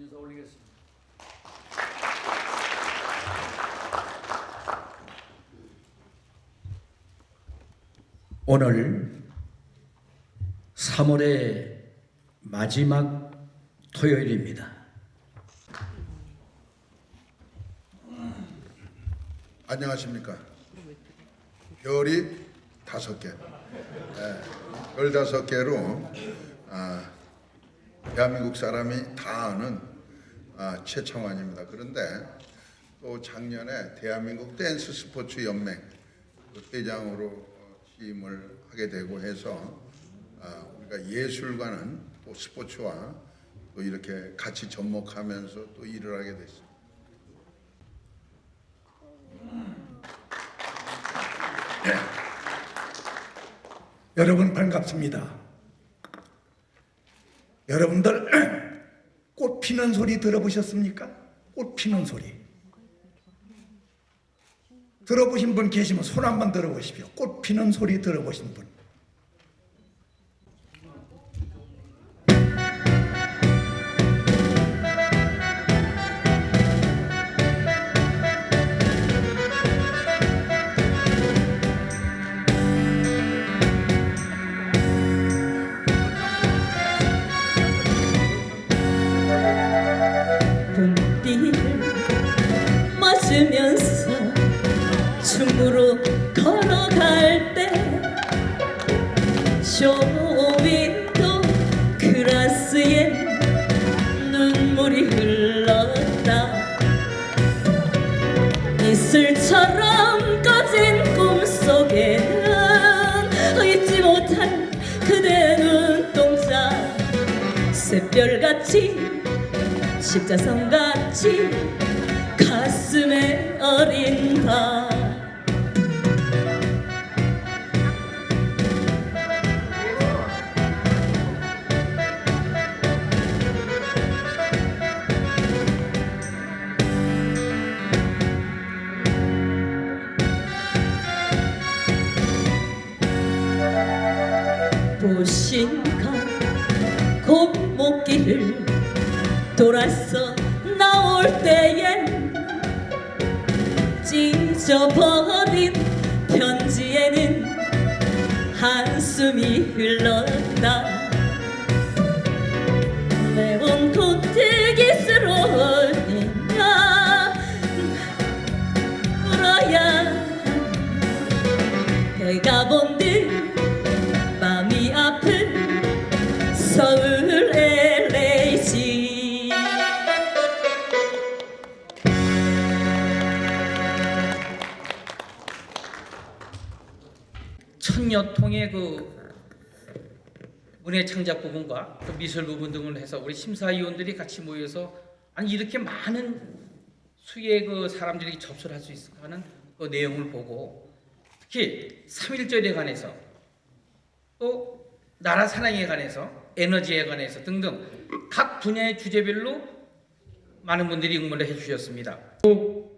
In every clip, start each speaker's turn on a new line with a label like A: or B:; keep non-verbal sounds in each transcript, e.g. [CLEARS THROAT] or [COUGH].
A: 인사 올리겠습니다. 오늘 3월의 마지막 토요일입니다.
B: 안녕하십니까. 별이 다섯 개. 네, 별 다섯 개로 아, 대한민국 사람이 다 아는 아, 최청환입니다. 그런데 또 작년에 대한민국 댄스 스포츠 연맹 그 회장으로 어, 취임을 하게 되고 해서 아, 우리가 예술과는 또 스포츠와 또 이렇게 같이 접목하면서 또 일을 하게 됐습니다.
C: 여러분 반갑습니다. 여러분들 [CLEARS THROAT] 꽃 피는 소리 들어보셨습니까? 꽃 피는 소리. 들어보신 분 계시면 손 한번 들어보십시오. 꽃 피는 소리 들어보신 분.
D: 새별같이 십자성같이 가슴에 어린다. 도심가 골목길을 돌아서 나올 때엔 찢어버린 편지에는 한숨이 흘렀다
E: 천여 통의 그 문예 창작 부분과 또 미술 부분 등을 해서 우리 심사위원들이 같이 모여서 아니 이렇게 많은 수의 그 사람들이 접수를 할 수 있을까 하는 그 내용을 보고 특히 3.1절에 관해서 또 나라 사랑에 관해서 에너지에 관해서 등등 각 분야의 주제별로 많은 분들이 응모를 해주셨습니다.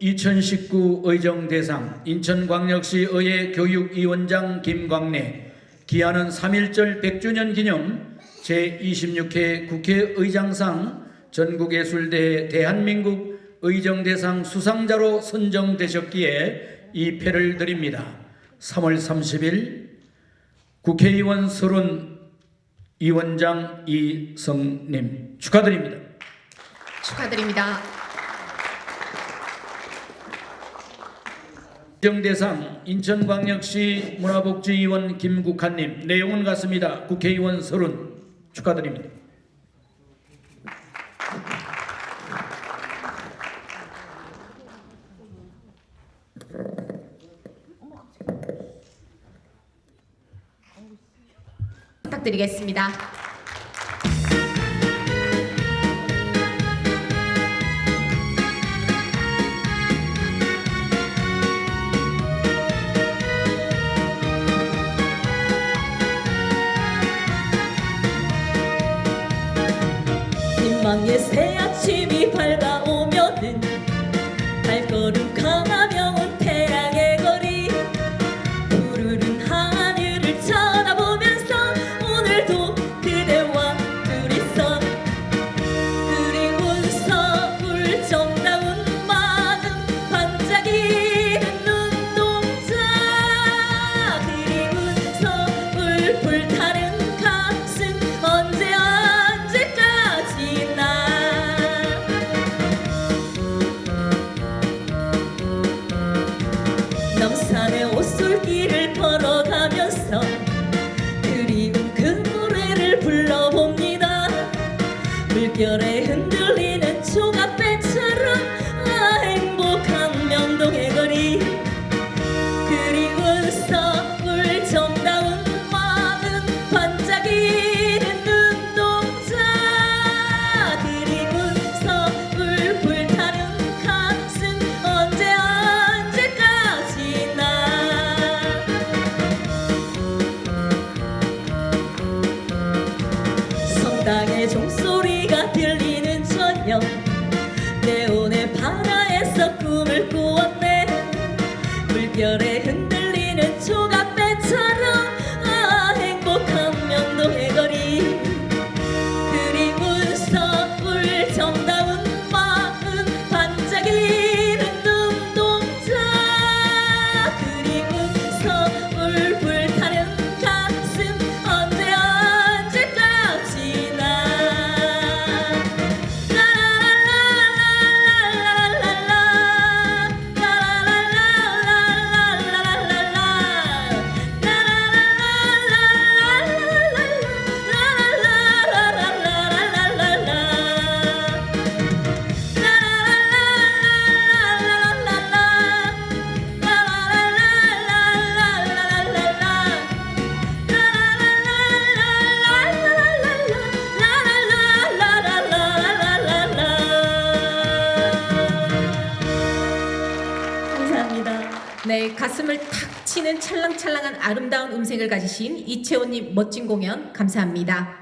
A: 2019 의정대상 인천광역시 의회 교육위원장 김광래 기한은 3.1절 100주년 기념 제26회 국회의장상 전국예술대회 대한민국 의정대상 수상자로 선정되셨기에 이 패를 드립니다. 3월 30일 국회의원 서른 위원장 이성님 축하드립니다.
F: 축하드립니다.
A: 정대상 인천광역시 문화복지위원 김국환님 내용은 같습니다. 국회의원 서른 축하드립니다.
F: 부탁드리겠습니다.
D: 희망의 새 아침이 밝아오면은 발걸음 강하면 내 오늘 바다에서 꿈을 꾸었네. 물결에
F: 네, 가슴을 탁 치는 찰랑찰랑한 아름다운 음색을 가지신 이채원님 멋진 공연 감사합니다.